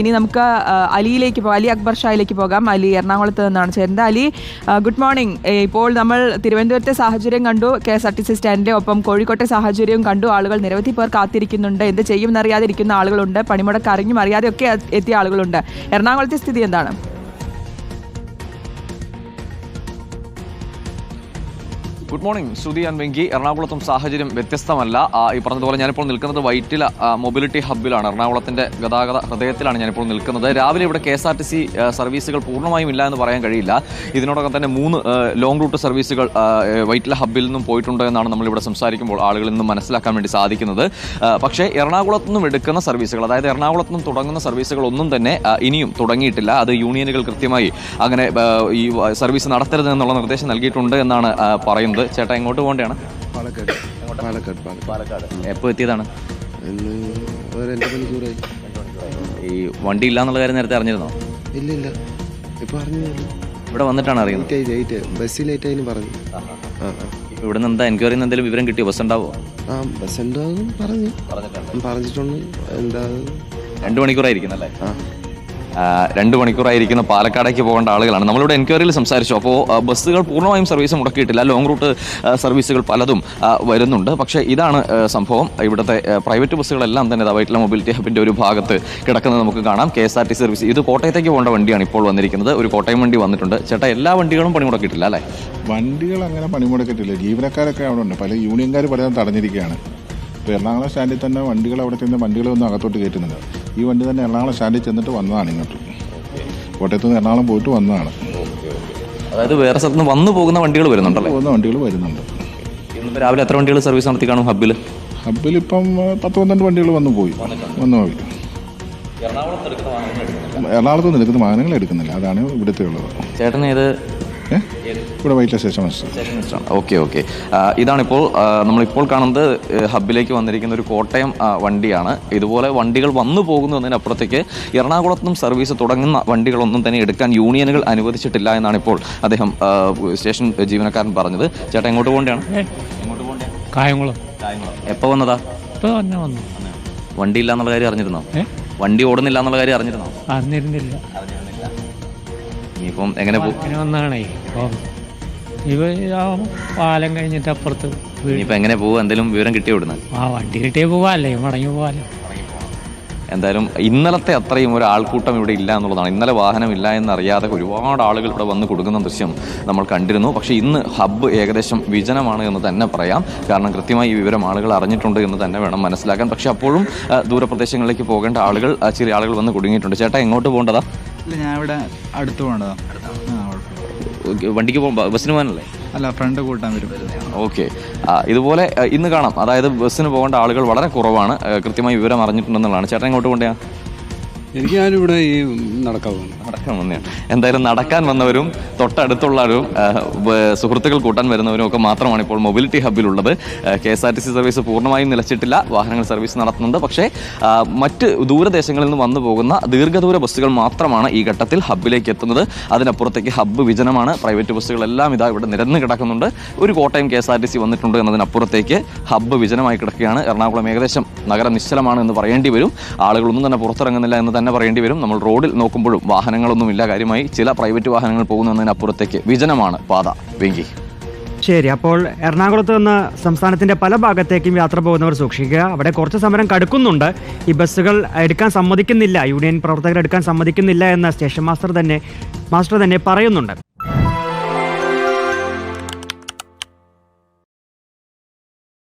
ഇനി നമുക്ക് അലിയിലേക്ക് പോകാം. അലി അക്ബർ ഷായിലേക്ക് പോകാം. അലി എറണാകുളത്ത് നിന്നാണ് ചേരുന്നത്. അലി ഗുഡ് മോർണിംഗ് ഇപ്പോൾ നമ്മൾ തിരുവനന്തപുരത്തെ സാഹചര്യം കണ്ടു. K S R T C സ്റ്റാൻഡിന്റെ ഒപ്പം കോഴിക്കോട്ടെ സാഹചര്യവും കണ്ടു. ആളുകൾ നിരവധി പേർ കാത്തിരിക്കുന്നുണ്ട്. എന്ത് ചെയ്യുമെന്നറിയാതിരിക്കുന്ന ആളുകളുണ്ട്. പണിമുടക്ക് അറിഞ്ഞും അറിയാതെയൊക്കെ എത്തിയ ആളുകളുണ്ട്. എറണാകുളത്തെ സ്ഥിതി എന്താണ്? Good morning Shruti and Venki എറണാകുളത്തും സാഹചര്യം വ്യത്യസ്തമല്ല. ഈ പറഞ്ഞതുപോലെ ഞാനിപ്പോൾ നിൽക്കുന്നത് വൈറ്റില മൊബിലിറ്റി ഹബ്ബിലാണ്. എറണാകുളത്തിന്റെ ഗതാഗത ഹൃദയത്തിലാണ് ഞാനിപ്പോൾ നിൽക്കുന്നത്. രാവിലെ ഇവിടെ K S R T C സർവീസുകൾ പൂർണമായും ഇല്ല എന്ന് പറയാൻ കഴിയില്ല. ഇതിനോടൊപ്പം തന്നെ മൂന്ന് ലോങ് റൂട്ട് സർവീസുകൾ വൈറ്റില ഹബ്ബിൽ നിന്നും പോയിട്ടുണ്ട് എന്നാണ് നമ്മളിവിടെ സംസാരിക്കുമ്പോൾ ആളുകളിൽ നിന്നും മനസ്സിലാക്കാൻ വേണ്ടി സാധിക്കുന്നത്. പക്ഷേ എറണാകുളത്തു നിന്നും എടുക്കുന്ന സർവീസുകൾ അതായത് എറണാകുളത്തു നിന്നും തുടങ്ങുന്ന സർവീസുകൾ ഒന്നും തന്നെ ഇനിയും തുടങ്ങിയിട്ടില്ല. അത് യൂണിയനുകൾ കൃത്യമായി അങ്ങനെ ഈ സർവീസ് നടത്തരുത് എന്നുള്ള നിർദ്ദേശം നൽകിയിട്ടുണ്ട് എന്നാണ് ആ, ചേട്ടാ എങ്ങോട്ട് പോകേണ്ടതാണ്. പാലക്കാട്. പാലക്കാട് പാലക്കാട്. എപ്പോൾ എത്തിയതാണ്? ഈ വണ്ടി ഇല്ല എന്നുള്ള കാര്യം നേരത്തെ അറിഞ്ഞിരുന്നോ? ഇല്ല ഇല്ല ഇപ്പൊ അറിഞ്ഞില്ല ഇവിടെ വന്നിട്ടാണ് അറിയുന്നത്. ലേറ്റ് ആയി ലേറ്റ് ബസ് ലേറ്റ് ആയി പറഞ്ഞു. ഇവിടെ നിന്ന് എന്താ എൻക്വയറി എന്തെങ്കിലും വിവരം കിട്ടിയോ? ബസ് ഉണ്ടാവോ? ആ ബസ് ഉണ്ടാവും പറഞ്ഞു. പറഞ്ഞിട്ടുണ്ട്. എന്താ? രണ്ട് മണിക്കൂറായിരിക്കുന്നല്ലേ ആ, രണ്ട് മണിക്കൂറായിരിക്കുന്ന പാലക്കാടേക്ക് പോകേണ്ട ആളുകളാണ്. നമ്മളിവിടെ എൻക്വയറിയിൽ സംസാരിച്ചു. അപ്പോൾ ബസ്സുകൾ പൂർണമായും സർവീസ് മുടക്കിയിട്ടില്ല. ലോങ് റൂട്ട് സർവീസുകൾ പലതും വരുന്നുണ്ട്. പക്ഷേ ഇതാണ് സംഭവം. ഇവിടുത്തെ പ്രൈവറ്റ് ബസ്സുകളെല്ലാം തന്നെ വൈറ്റില മൊബിലിറ്റി ഹബിന്റെ ഒരു ഭാഗത്ത് കിടക്കുന്നത് നമുക്ക് കാണാം. K S R T service ഇത് കോട്ടയത്തേക്ക് പോകേണ്ട വണ്ടിയാണ് ഇപ്പോൾ വന്നിരിക്കുന്നത്. ഒരു കോട്ടയം വണ്ടി വന്നിട്ടുണ്ട്. ചേട്ടാ എല്ലാ വണ്ടികളും പണിമുടക്കിയിട്ടില്ല അല്ലേ? വണ്ടികൾ അങ്ങനെ പണിമുടക്കിയിട്ടില്ല. ജീവനക്കാരൊക്കെ അവിടെ ഉണ്ട്. പല യൂണിയൻകാർ പലതും തടഞ്ഞിരിക്കുകയാണ്. ഇപ്പോൾ എറണാകുളം സ്റ്റാൻഡിൽ തന്നെ വണ്ടികൾ അവിടെ ചെന്ന് വണ്ടികളൊന്നും അകത്തോട്ട് കയറ്റുന്നില്ല ഈ വണ്ടി തന്നെ എറണാകുളം സ്റ്റാൻഡിൽ ചെന്നിട്ട് വന്നതാണ് ഇങ്ങോട്ട്. കോട്ടയത്ത് നിന്ന് എറണാകുളം പോയിട്ട് വന്നതാണ്. അതായത് വേറെ സ്ഥലത്ത് നിന്ന് വന്നു പോകുന്ന വണ്ടികൾ വരുന്നുണ്ടല്ലോ? പോകുന്ന വണ്ടികൾ വരുന്നുണ്ട്. ഇന്നിപ്പോൾ രാവിലെ എത്ര വണ്ടികൾ സർവീസ് നടത്തി കാണും ഹബ്ബിൽ? ഹബ്ബിൽ ഇപ്പം പത്ത് പന്ത്രണ്ട് വണ്ടികൾ വന്നു പോയി. വന്നു പോയി. എറണാകുളത്ത് നിന്ന് എടുക്കുന്ന വാഹനങ്ങൾ എടുക്കുന്നില്ല. അതാണ് ഇവിടുത്തെ ഉള്ളത്. ചേട്ടൻ ഏത് ഇവിടെ Vyttila station master okay okay ഇതാണിപ്പോൾ നമ്മളിപ്പോൾ കാണുന്നത് ഹബിലേക്ക് ഹബ്ബിലേക്ക് വന്നിരിക്കുന്ന ഒരു കോട്ടയം വണ്ടിയാണ്. ഇതുപോലെ വണ്ടികൾ വന്നു പോകുന്നതിനപ്പുറത്തേക്ക് എന്നതിനപ്പുറത്തേക്ക് എറണാകുളത്ത് നിന്നും സർവീസ് തുടങ്ങുന്ന വണ്ടികളൊന്നും തന്നെ എടുക്കാൻ യൂണിയനുകൾ അനുവദിച്ചിട്ടില്ല എന്നാണ് ഇപ്പോൾ അദ്ദേഹം സ്റ്റേഷൻ ജീവനക്കാരൻ പറഞ്ഞത്. ചേട്ടാ എങ്ങോട്ട് പോകേണ്ടതാണ് എങ്ങോട്ട് പോകേണ്ട കായംകുളം. എപ്പോൾ വന്നതാ? ഇപ്പോൾ തന്നെ വന്നു. വണ്ടി ഇല്ല എന്നുള്ള കാര്യം അറിഞ്ഞിരുന്നോ? വണ്ടി ഓടുന്നില്ല എന്നുള്ള കാര്യം അറിഞ്ഞിരുന്നോ? അറിഞ്ഞിരുന്നില്ല. ഇനിയിപ്പം എങ്ങനെ അങ്ങനെ വന്നാണേ. ഇവ ആ പാലം കഴിഞ്ഞിട്ട് അപ്പുറത്ത് വീട് ഇനിയിപ്പോൾ എങ്ങനെ പോകും എന്തെങ്കിലും വിവരം കിട്ടിയ ഇവിടുന്ന്? ആ വണ്ടി കിട്ടിയേ പോവാല്ലേ? മടങ്ങി പോവാല്ലോ. എന്തായാലും ഇന്നലത്തെ അത്രയും ഒരു ആൾക്കൂട്ടം ഇവിടെ ഇല്ല എന്നുള്ളതാണ്. ഇന്നലെ വാഹനമില്ല എന്നറിയാതെ ഒരുപാട് ആളുകൾ ഇവിടെ വന്ന് കൊടുക്കുന്ന ദൃശ്യം നമ്മൾ കണ്ടിരുന്നു. പക്ഷേ ഇന്ന് ഹബ്ബ് ഏകദേശം വിജനമാണ് എന്ന് തന്നെ പറയാം. കാരണം കൃത്യമായി ഈ വിവരം ആളുകൾ അറിഞ്ഞിട്ടുണ്ട് എന്ന് തന്നെ വേണം മനസ്സിലാക്കാൻ. പക്ഷേ അപ്പോഴും ആ, ദൂരപ്രദേശങ്ങളിലേക്ക് പോകേണ്ട ആളുകൾ ആ, ചെറിയ ആളുകൾ വന്ന് കുടുങ്ങിയിട്ടുണ്ട്. ചേട്ടാ എങ്ങോട്ട് പോകേണ്ടതാ? ഇല്ല ഞാൻ ഇവിടെ അടുത്ത് പോകേണ്ടതാ ആ കുഴപ്പമില്ല വണ്ടിക്ക് പോകുമ്പോ ബസ്സിന് പോകാനല്ലേ? അല്ല ഫ്രണ്ട് കൂട്ടാൻ വരും. ഓക്കെ. ഇതുപോലെ ആ, ഇന്ന് കാണാം. അതായത് ബസ്സിന് പോകേണ്ട ആളുകൾ വളരെ കുറവാണ്. ആ, കൃത്യമായി വിവരം അറിഞ്ഞിട്ടുണ്ടെന്നുള്ളതാണ്. ചേട്ടൻ ഇങ്ങോട്ട് പോകേണ്ടയാ എനിക്ക് ഞാനിവിടെ ഈ നടക്കാൻ വന്നു നടക്കാൻ വന്നെയാണ്. എന്തായാലും നടക്കാൻ വന്നവരും തൊട്ടടുത്തുള്ളവരും ഒരു സുഹൃത്തുക്കൾ കൂട്ടാൻ വരുന്നവരും ഒക്കെ മാത്രമാണ് ഇപ്പോൾ mobility ഹബ്ബിലുള്ളത്. K S R T C service പൂർണമായും നിലച്ചിട്ടില്ല. വാഹനങ്ങൾ സർവീസ് നടത്തുന്നുണ്ട്. പക്ഷേ മറ്റ് ദൂരദേശങ്ങളിൽ നിന്ന് വന്നു പോകുന്ന ദീർഘദൂര ബസ്സുകൾ മാത്രമാണ് ഈ ഘട്ടത്തിൽ ഹബ്ബിലേക്ക് എത്തുന്നത്. അതിനപ്പുറത്തേക്ക് ഹബ്ബ് വിജനമാണ്. പ്രൈവറ്റ് ബസ്സുകളെല്ലാം ഇതാ ഇവിടെ നിരന്ന് കിടക്കുന്നുണ്ട്. ഒരു Kottayam K S R T C വന്നിട്ടുണ്ട് എന്നതിനപ്പുറത്തേക്ക് ഹബ്ബ് വിജനമായി കിടക്കുകയാണ്. എറണാകുളം ഏകദേശം നഗരം നിശ്ചലമാണ് എന്ന് പറയേണ്ടി വരും. ആളുകളൊന്നും തന്നെ പുറത്തിറങ്ങുന്നില്ല എന്ന് തന്നെ പറയേണ്ടി വരും. നമ്മൾ റോഡിൽ നോക്കുമ്പോഴും വാഹനങ്ങളൊന്നും ഇല്ല കാര്യമായി ചില പ്രൈവറ്റ് വാഹനങ്ങൾ പോകുന്നതിനപ്പുറത്തേക്ക് വിജനമാണ് പാത. വെങ്കി. ശരി അപ്പോൾ എറണാകുളത്ത് നിന്ന് സംസ്ഥാനത്തിന്റെ പല ഭാഗത്തേക്കും യാത്ര പോകുന്നവർ സൂക്ഷിക്കുക. അവിടെ കുറച്ച് സമരം കടുക്കുന്നുണ്ട്. ഈ ബസ്സുകൾ എടുക്കാൻ സമ്മതിക്കുന്നില്ല. യൂണിയൻ പ്രവർത്തകർ എടുക്കാൻ സമ്മതിക്കുന്നില്ല എന്ന് സ്റ്റേഷൻ മാസ്റ്റർ തന്നെ മാസ്റ്റർ തന്നെ പറയുന്നുണ്ട്.